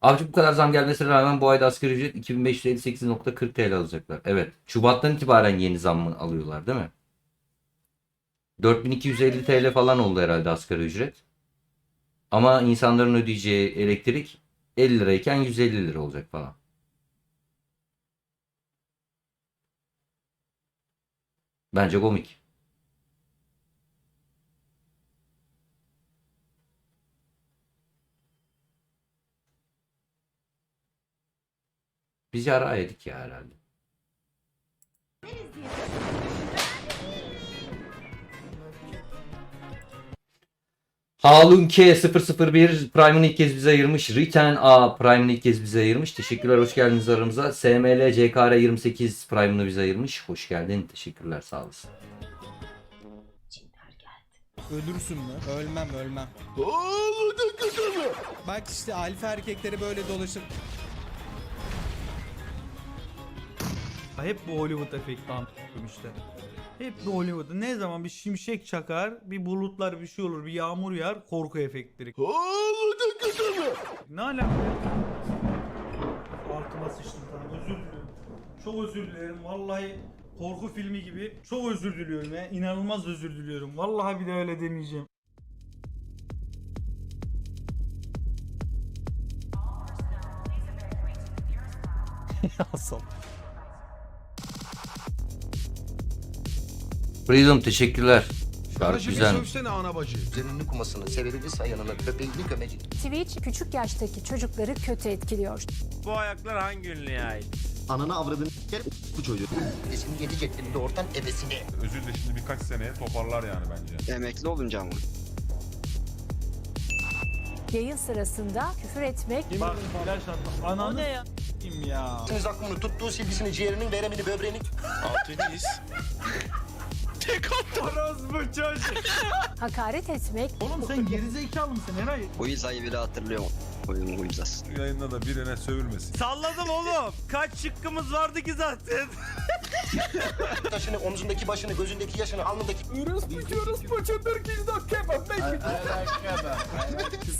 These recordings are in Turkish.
Avcı bu kadar zam gelmesine rağmen bu ayda asgari ücret 2558.40 TL alacaklar. Evet. Şubat'tan itibaren yeni zammı alıyorlar değil mi? 4250 TL falan oldu herhalde asgari ücret. Ama insanların ödeyeceği elektrik 50 lirayken 150 lira olacak falan. Bence komik. Biz yara yedik ya herhalde. Halun K 001 Prime'ını ilk kez bize ayırmış. Riten A Prime'ını ilk kez bize ayırmış. Teşekkürler hoş geldiniz aramıza. SML CKR 28 Prime'ını bize ayırmış. Hoş geldin. Teşekkürler sağ olasın. Ölürsün mü? Ölmem ölmem. Bak işte alfa erkekleri böyle dolaşır. Hep bu Hollywood efekti anlatıyorum işte. Hep bu Hollywood. Ne zaman bir şimşek çakar, bir bulutlar bir şey olur, bir yağmur yağar, korku efektleri. ne alaka? Altıma sıçtım tamam özür diliyorum. Çok özür dilerim vallahi korku filmi gibi. Çok özür diliyorum ya. İnanılmaz özür diliyorum. Vallahi bir de öyle demeyeceğim. Freedom teşekkürler. Şarkı bir güzel. sövsene ana bacı. Üzerinin kumasını, severini sayanını, köpeğini gömecek. Twitch küçük yaştaki çocukları kötü etkiliyor. Bu ayaklar hangi ünlüye ait? Ananı avradını gel bu çocuğu. Desini yedi ceddini doğurtan ebesini. Özür de şimdi birkaç seneye toparlar yani bence. Emekli olunca mı? Yayın sırasında küfür etmek Bak flash. Ananı ne ya? ya. Siniz aklını tuttuğu silgisini, ciğerinin, veremini, böbreğini. Hakaret etmek, Oğlum sen gerizekalı mısın Eray? Bu izayı bile hatırlıyorum. Oyunun bu izası. Bu yayında da birine sövülmesin. Salladım oğlum. Kaç şıkkımız vardı ki zaten? Taşını, omzundaki başını, gözündeki yaşını, alnındaki...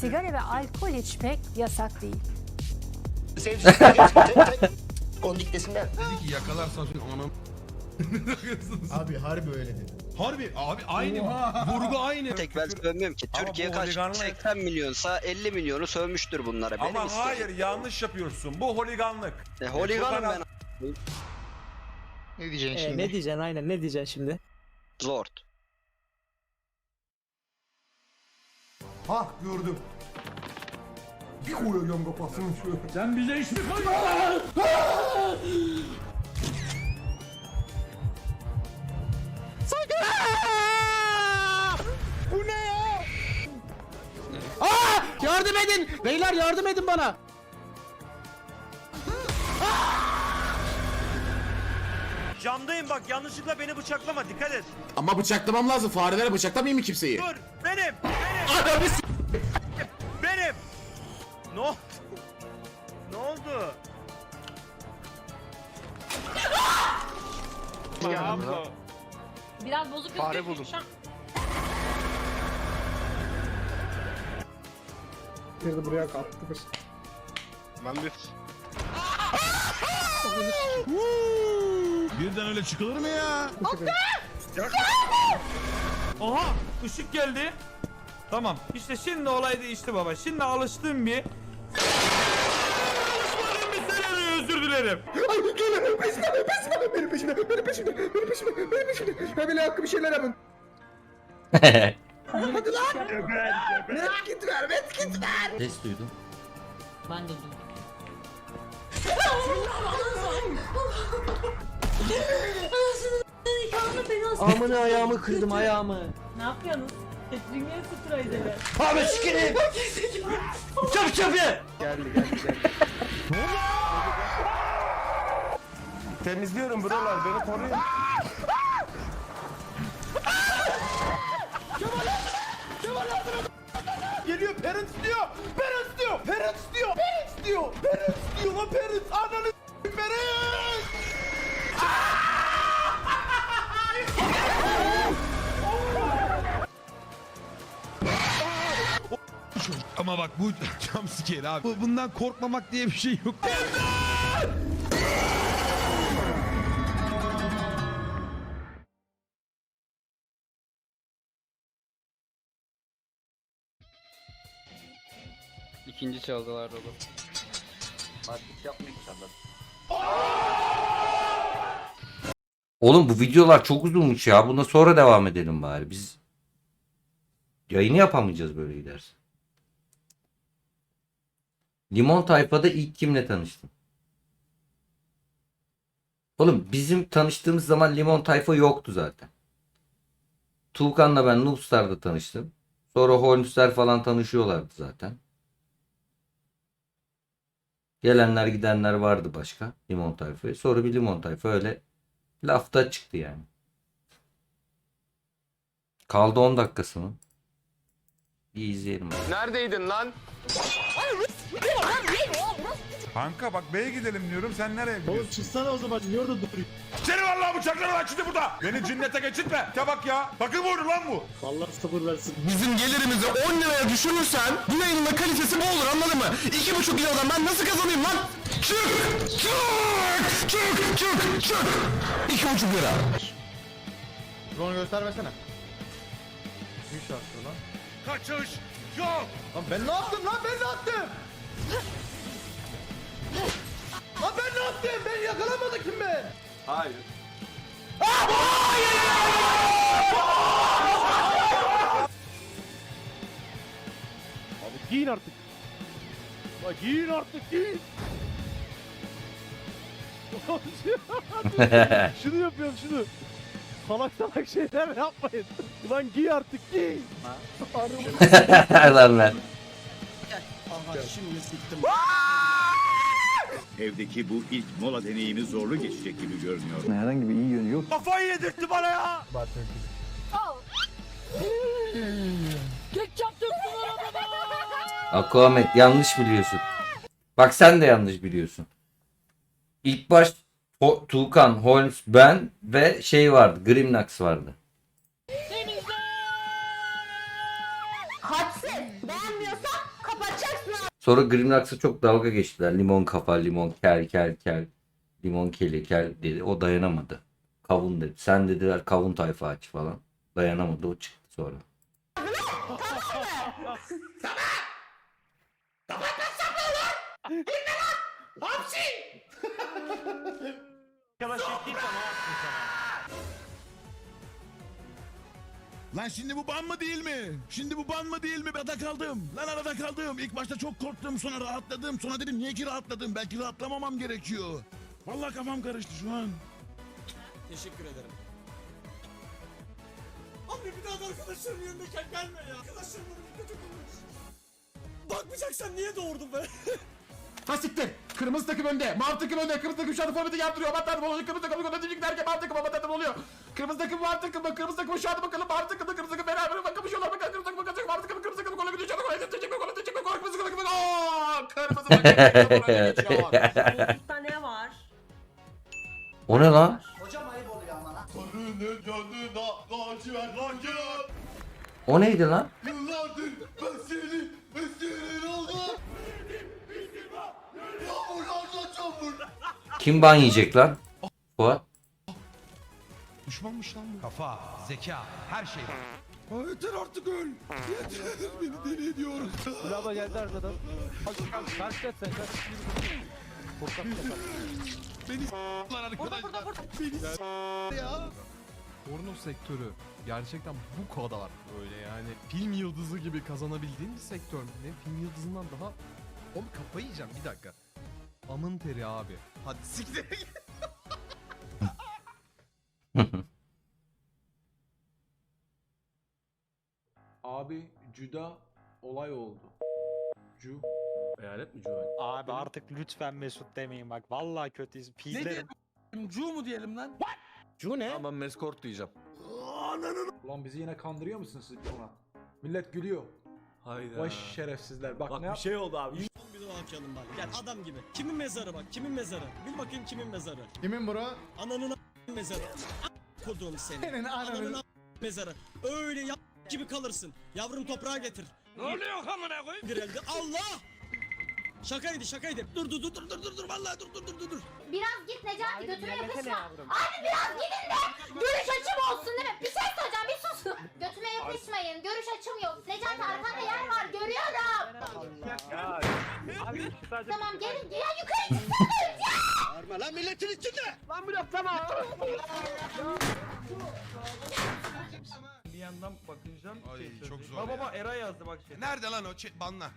sigara ve alkol içmek yasak değil. Sevgisini, Kondik desinler. Dedi ki yakalarsan Abi harbi öyle dedi. Harbi abi aynı vurgu aynı. Tek ben sövmüyorum ki. Ama Türkiye bu kaç? holiganlık- 80 milyonsa 50 milyonu sövmüştür bunlara. Benim Ama isteğim. hayır yanlış yapıyorsun. Bu holiganlık. E, holiganım ben. Ne diyeceksin Ee, ne diyeceksin aynen ne diyeceksin şimdi? Zord. Hah gördüm. Bir koyuyorum kafasını şöyle. Sen bize iş mi Yardım edin! Beyler yardım edin bana! Camdayım bak yanlışlıkla beni bıçaklama dikkat et. Ama bıçaklamam lazım. Farelere bıçaklamayayım mı kimseyi? Dur benim benim. benim. Ne oldu? Ne oldu? Ya abla. Biraz bozuk Fare buldum. Girdi buraya kalktı. Ben bir... Birden öyle çıkılır mı ya? Oha! ışık geldi. Tamam. İşte şimdi olay değişti baba. Şimdi alıştığım bir... Senaryo özür dilerim. Ay gel peşine peşine benim peşine benim peşine benim peşine benim peşine. Ben bile hakkı bir şeyler yapın. Hadi lan. Merak git ver met git ver. Ses duydum. Ben de duydum. Amına ayağımı kırdım ayağımı. Ne yapıyorsunuz? Dünya sıfır Abi sikerim! Çöp çöpü! Temizliyorum buralar beni koruyun. Parents diyor. Parents diyor. Parents diyor. Parents diyor. Parents diyor lan parents. Ananı parents. Ama bak bu jumpscare abi. Bu- Bundan korkmamak diye bir şey yok. İkinci çaldılar oğlum. Oğlum bu videolar çok uzunmuş ya. Buna sonra devam edelim bari. Biz yayını yapamayacağız böyle giderse. Limon Tayfa'da ilk kimle tanıştın? Oğlum bizim tanıştığımız zaman Limon Tayfa yoktu zaten. Tuğkan'la ben Noobstar'da tanıştım. Sonra Holmes'ler falan tanışıyorlardı zaten. Gelenler gidenler vardı başka Limon Tayfa'ya. Sonra bir Limon Tayfa öyle lafta çıktı yani. Kaldı 10 dakikası mı? İyi izleyelim. Neredeydin lan? Kanka bak B'ye gidelim diyorum sen nereye gidiyorsun? çıksana o zaman niye orada duruyorsun? Seni vallahi bıçaklarım lan şimdi burada. Beni cinnete geçirtme. Ya bak ya. Bakın vurdu lan bu. Bizim gelirimizi 10 liraya düşürürsen bu yayının da kalitesi bu olur anladın mı? 2,5 liradan ben nasıl kazanayım lan? Çık! Çık! Çık! Çık! Çık! 2,5 lira. Drone göstermesene. Bir şartlı lan. Kaçış yok. Lan ben ne yaptım lan ben ne yaptım? lan ben ne yaptım? Ben yakalamadı kim ben? Hayır. Abi giyin artık. La giyin artık giyin. şunu yapıyorum şunu. Salak salak şeyler yapmayın. Ulan giy artık giy. lan lan. Evdeki bu ilk mola deneyimi zorlu geçecek gibi görünüyor. Kafayı yedirtti bana ya. Ketçap döktüm Aquamet yanlış biliyorsun. Bak sen de yanlış biliyorsun. İlk baş Ho- Tuğkan, Holmes, ben ve şey vardı. Grimnax vardı. Sonra Grimnax'a çok dalga geçtiler. Limon kafa, limon kel kel kel. Limon keli kel dedi. O dayanamadı. Kavun dedi. Sen dediler kavun tayfa aç falan. Dayanamadı o çıktı sonra. Arkadaş ettiğim sana attım sana. Lan şimdi bu ban mı değil mi? Şimdi bu ban mı değil mi? Arada kaldım. Lan arada kaldım. İlk başta çok korktum sonra rahatladım. Sonra dedim niye ki rahatladım? Belki rahatlamamam gerekiyor. Vallahi kafam karıştı şu an. Teşekkür ederim. Abi bir daha da arkadaşlarım yanındayken gelme ya. Arkadaşlarım bana kötü konuş. Bakmayacaksan niye doğurdun be? Ha siktir. Kırmızı takım önde. Mavi takım önde. Kırmızı takım şu anda forveti yaptırıyor. Aman tanrım oluyor. Kırmızı takım önde diyecek derken mavi takım aman tanrım oluyor. Kırmızı takım mavi takım. Kırmızı takım şu anda bakalım. Mavi takımda kırmızı takım beraber bak kapışıyorlar. Bakın kırmızı takım bakacak. Mavi takım kırmızı takım gola gidiyor. Gola gidiyor. Çekme gola çekme gola. Kırmızı takım gola. Kırmızı takım. Burada ne var? O ne lan? Karının canına lacivert lacivert. O neydi lan? Kim ban yiyecek lan? Fuat. Düşmanmış lan bu. Kafa, zeka, her şey var. Yeter artık öl. Yeter beni deli ediyorsun. Bravo geldi arkadan. Kaç kaç sen kaç. Beni s**lar arkadaşlar. Beni s**lar ya. Porno sektörü gerçekten bu kadar böyle yani film yıldızı gibi kazanabildiğin bir sektör. Ne film yıldızından daha... Oğlum kafayı yiyeceğim bir dakika. Amın teri abi. Hadi siktir git. Abi Cüda olay oldu. Cu. Eyalet mi Cu? Abi artık lütfen Mesut demeyin bak. Vallahi kötüyüz. Pizlerim. Cu mu diyelim lan? Cu ne? Ama meskort diyeceğim. Ulan bizi yine kandırıyor musunuz siz ona? Millet gülüyor. Hayda. Vay şerefsizler. Bak, Bak ne bir yap- şey oldu abi. Bir okuyalım bak. Gel adam gibi. Kimin mezarı bak? Kimin mezarı? Bil bakayım kimin mezarı? Kimin bro? Ananın a- mezarı. A- Kodum seni. Senin ananın- Ananın a- mezarı. Öyle ya gibi kalırsın. Yavrum toprağa getir. Ne oluyor amına koyayım? Herhalde Allah! Şakaydı şakaydı. Dur dur dur dur dur dur dur vallahi dur dur dur dur dur. Biraz git Necati götüme yapışma. Abi biraz gidin de görüş açım olsun değil mi? Bir şey söyleyeceğim bir susun. Götüme yapışmayın. Görüş açım yok. Necati arkanda yer var görüyorum. Tamam gelin ya yukarı çıksana. Bağırma lan milletin içinde. Bir yandan bakıncan Ay, şey çok söyleyeyim. zor Baba ya. baba Era yazdı bak şey. Nerede lan o chat banla?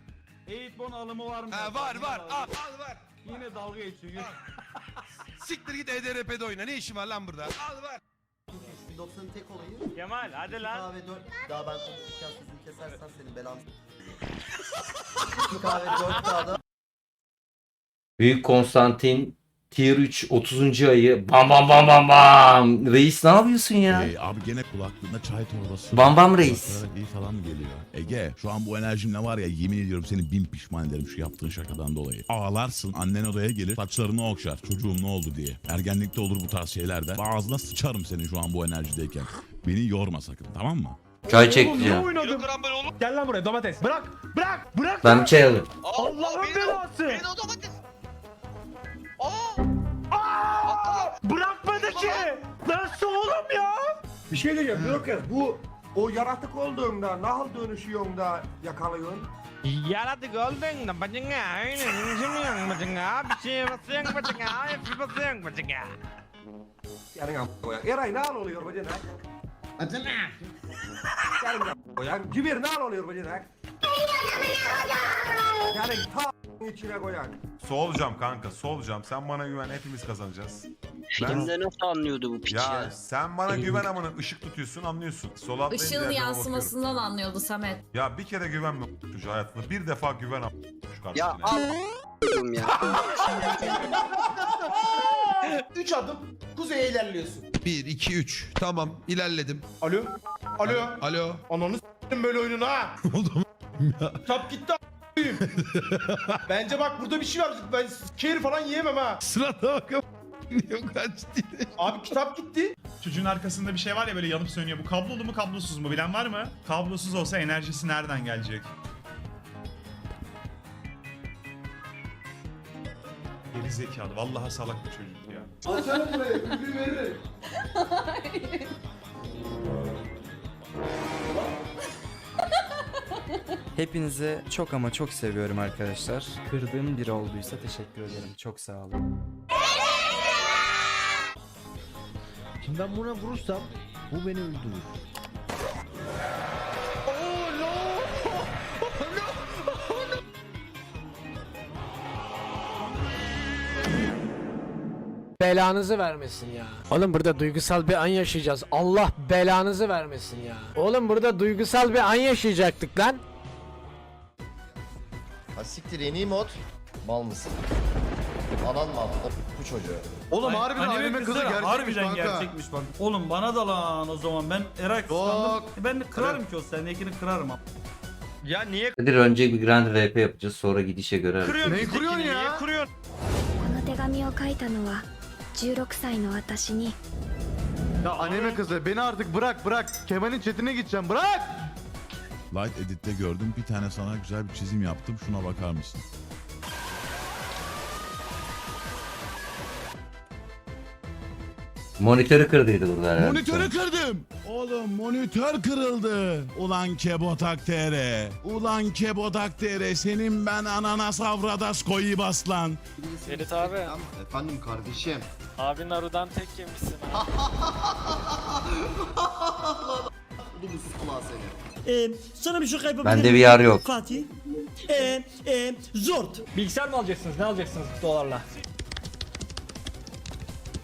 Eğitmen alımı var mı? Ha var var Yine al dalga- al var. Yine dalga geçiyor. Siktir git EDRP'de oyna ne işin var lan burada? Al var. 90'ın tek olayı. Kemal hadi lan. Kahve 4. Daha ben konuşurken sözünü kesersen senin belanı. 2 kahve 4 kağıda. Büyük Konstantin Tier 3 30. ayı bam bam bam bam bam. Reis ne yapıyorsun ya? Ee, abi gene kulaklığında çay torbası. Bam bam reis. İyi falan mı geliyor? Ege şu an bu enerjimle var ya yemin ediyorum seni bin pişman ederim şu yaptığın şakadan dolayı. Ağlarsın annen odaya gelir saçlarını okşar çocuğum ne oldu diye. Ergenlikte olur bu tarz şeyler de. Ağzına sıçarım senin şu an bu enerjideyken. Beni yorma sakın tamam mı? Çay çekeceğim. Gel lan buraya domates. Bırak. Bırak. Bırak. Ben bir çay alayım. Allah'ın belası. Bırakmadı ki. Nasıl oğlum ya? Bir şey diyeceğim Lucas bu o yaratık olduğunda nasıl dönüşüyorsun yakalıyorsun? Yaratık oldun da bacına. Aynen. Şimdi bacına. Bir şey basıyorsun bacına. Hepsi basıyorsun bacına. Yarın am koyan. Eray ne oluyor bacanak? Acına. Yarın am koyan. Cibir ne oluyor bacanak? Yarın ta içine koyan. Solacağım kanka solacağım. Sen bana güven hepimiz kazanacağız. Filmde nasıl anlıyordu bu piç Ya ya? sen bana güven amına ışık tutuyorsun anlıyorsun. Sol atlayınca Işığın her zaman yansımasından anlıyordu Samet. bakıyorum. Ya bir kere güvenme şu hayatında. Bir defa güven am- şu Ya karşıdakine. al ya. 3 adım kuzeye ilerliyorsun. 1 2 3 tamam ilerledim. Alo? Alo? Alo. Ananı s**tim böyle oyununu ha. Oldu Kitap gitti a**ayım. Bence bak burada bir şey var. Ben kere falan yiyemem ha. Sırada bakalım. Yok kaç. Abi kitap gitti. Çocuğun arkasında bir şey var ya böyle yanıp sönüyor. Bu kablolu mu kablosuz mu bilen var mı? Kablosuz olsa enerjisi nereden gelecek? Geri zekalı. Vallahi salak bir çocuk ya. Açalım burayı. Ürünü veririm. Hepinizi çok ama çok seviyorum arkadaşlar. Kırdığım biri olduysa teşekkür ederim. Çok sağ olun. Şimdi ben buna vurursam bu beni öldürür. Belanızı vermesin ya. Oğlum burada duygusal bir an yaşayacağız. Allah belanızı vermesin ya. Oğlum burada duygusal bir an yaşayacaktık lan Ha siktir yeni mod. Mal mısın? Anan mal. O, bu çocuğu. Oğlum harbiden anime kızı gerçekmiş harbiden gerçekmiş bak. Oğlum bana da lan o zaman ben Era kıskandım. E Ben de kırarım ki o sendekini kırarım ama. Ya niye Kadir önce bir grand RP yapacağız sonra gidişe göre. kırıyorsun? Neyi kuruyorsun bizdekini? ya? Niye kuruyorsun? この手紙を書いたのは16歳の私に Ya anime kızı beni artık bırak bırak. Kemal'in chatine gideceğim bırak. Light Edit'te gördüm bir tane sana güzel bir çizim yaptım şuna bakar mısın? Monitörü kırdıydı burada herhalde. Monitörü kırdım. Oğlum monitör kırıldı. Ulan Kebotak TR. Ulan Kebotak TR. Senin ben ananas avradas koyu bas lan. Ferit abi. Efendim kardeşim. Abi Naru'dan tek yemişsin. Bu mutsuz kulağı seni. Ee, sana bir şaka yapabilir Bende miyim? VR yok. Fatih. Ee, e, zort. Bilgisayar mı alacaksınız? Ne alacaksınız dolarla?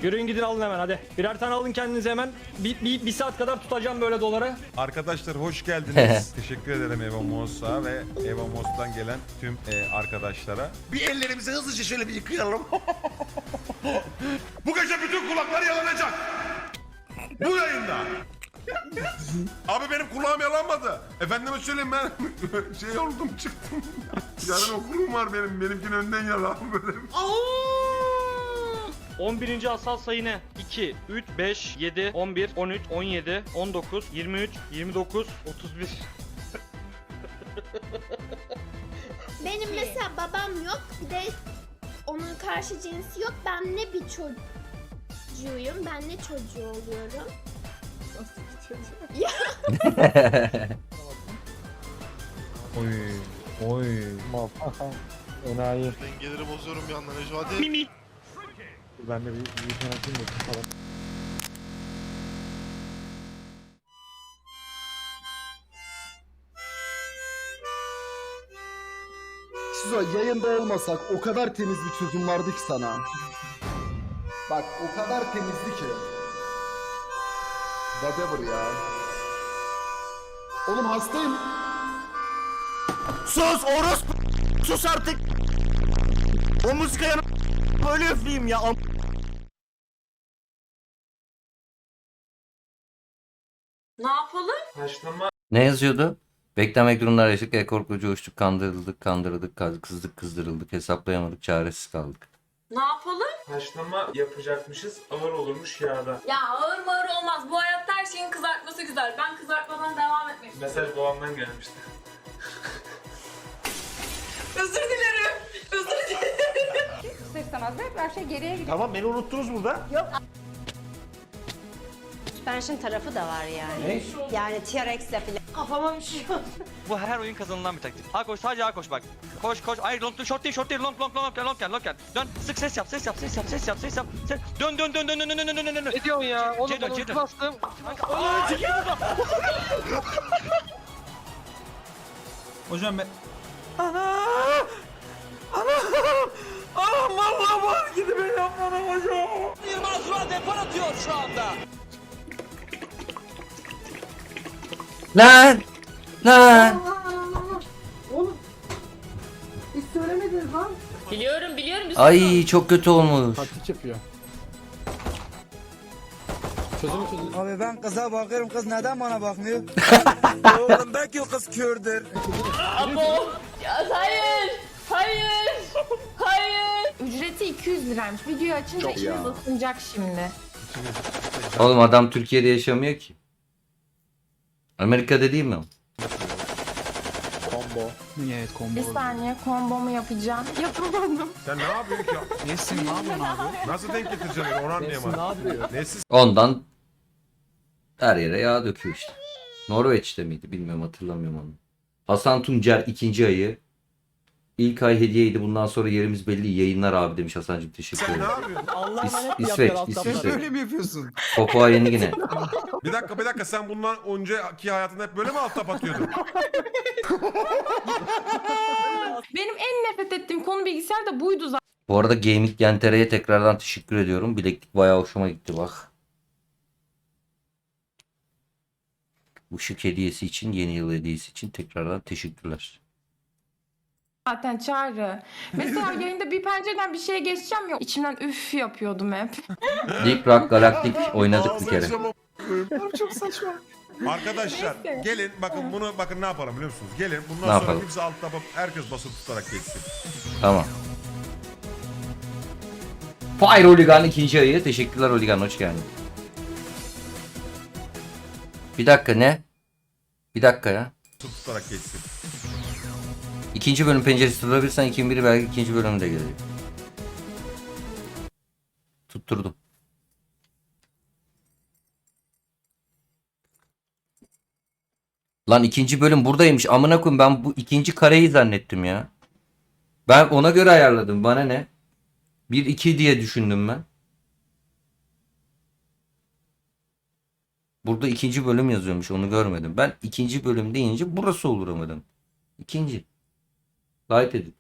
Yürüyün gidin alın hemen hadi. Birer tane alın kendinize hemen. Bir, bir, bir saat kadar tutacağım böyle dolara. Arkadaşlar hoş geldiniz. Teşekkür ederim Eva Mos'a ve Eva Mos'tan gelen tüm e, arkadaşlara. Bir ellerimizi hızlıca şöyle bir yıkayalım. Bu gece bütün kulaklar yalanacak. Bu yayında. Abi benim kulağım yalanmadı. Efendime söyleyeyim ben şey oldum çıktım. Yarın okulum var benim. Benimkinin önden yalan böyle. 11. asal sayı ne? 2, 3, 5, 7, 11, 13, 17, 19, 23, 29, 31. Benim mesela babam yok. Bir de onun karşı cinsi yok. Ben ne bir çocuğuyum. Ben ne çocuğu oluyorum. Dengeleri bozuyorum bir yandan Ece hadi. Şizo yayında olmasak o kadar temiz bir çözüm vardı ki sana. Bak o kadar temizdi ki. Whatever ya. Oğlum hastayım. Sus orospu. Sus artık. O muskaya böyle üfleyeyim ya. Ne yapalım? Ne yazıyordu? Beklemek durumlar yaşadık, e korkucu uçtuk, kandırıldık, kandırıldık, kaz- kızdık, kızdırıldık, hesaplayamadık, çaresiz kaldık. Ne yapalım? Haşlama yapacakmışız ağır olurmuş yağda. Ya ağır mağır olmaz. Bu hayatta şeyin kızartması güzel. Ben kızartmadan devam etmek Mesaj babamdan gelmişti. Özür dilerim. Özür dilerim. istemez hep her şey geriye gidiyor. Tamam beni unuttunuz burada. Suspension tarafı da var yani. Ne? Yani TRX'le falan. Kafama bir şey oldu. Bu her oyun kazanılan bir taktik. A koş sadece A koş bak. Koş koş. Hayır long short değil short değil long long long long long long Dön sık ses yap ses yap ses yap ses yap ses yap. Ses. Dön dön dön dön dön dön dön dön dön. Ne diyorsun ya? Oğlum ben ulti bastım. Hocam ben... Yılmaz Vural depar atıyor şu anda. Lan! Lan! Biliyorum biliyorum. Ay çok kötü olmuş. Abi ben kıza bakıyorum kız neden bana bakmıyor? Oğlum belki o kız kördür. Abo. Ya hayır. Hayır. Hayır. Ücreti 200 liraymış. Videoyu açınca içimiz ısınacak şimdi. Oğlum adam Türkiye'de yaşamıyor ki. Amerika'da değil mi? O? Bir saniye kombomu yapacağım. Yapamadım. Sen ne yapıyorsun ki? Nesin ne yapıyorsun abi? Nasıl denk getireceksin onu anlayamadım. Nesi Ondan her yere yağ döküyor işte. Norveç'te miydi bilmiyorum hatırlamıyorum onu. Hasan Tuncer ikinci ayı. İlk ay hediyeydi bundan sonra yerimiz belli yayınlar abi demiş Hasan'cığım teşekkür Sen ne ederim. yapıyorsun? Allah'a İs- emanet İsveç, ya, alt İsviçre. Böyle mi yapıyorsun? Papua Yeni Gine. Bir dakika bir dakika sen bundan önceki hayatında hep böyle mi alt tap atıyordun? Benim en nefret ettiğim konu bilgisayar da buydu zaten. Bu arada Gaming Gentere'ye tekrardan teşekkür ediyorum. Bileklik bayağı hoşuma gitti bak. Işık hediyesi için, yeni yıl hediyesi için tekrardan teşekkürler. Zaten çağrı. Mesela yayında bir pencereden bir şeye geçeceğim ya içimden üf yapıyordum hep. Deep Rock Galactic oynadık bir kere. Çok saçma. Arkadaşlar gelin bakın bunu bakın ne yapalım biliyor musunuz? Gelin bundan Ne sonra yapalım? kimse alt tapa herkes basılı tutarak geçsin. Tamam. Fire Hooligan ikinci ayı. Teşekkürler Hooligan hoş geldin. Bir dakika ne? Bir dakika ya. Tutarak geçsin. İkinci bölüm penceresi tutabilirsen 2001 belki ikinci bölümü de gelecek. Tutturdum. Lan ikinci bölüm buradaymış. Amına koyayım ben bu ikinci kareyi zannettim ya. Ben ona göre ayarladım. Bana ne? 1 2 diye düşündüm ben. Burada ikinci bölüm yazıyormuş. Onu görmedim. Ben ikinci bölüm deyince burası olur umarım. İkinci. Light edit.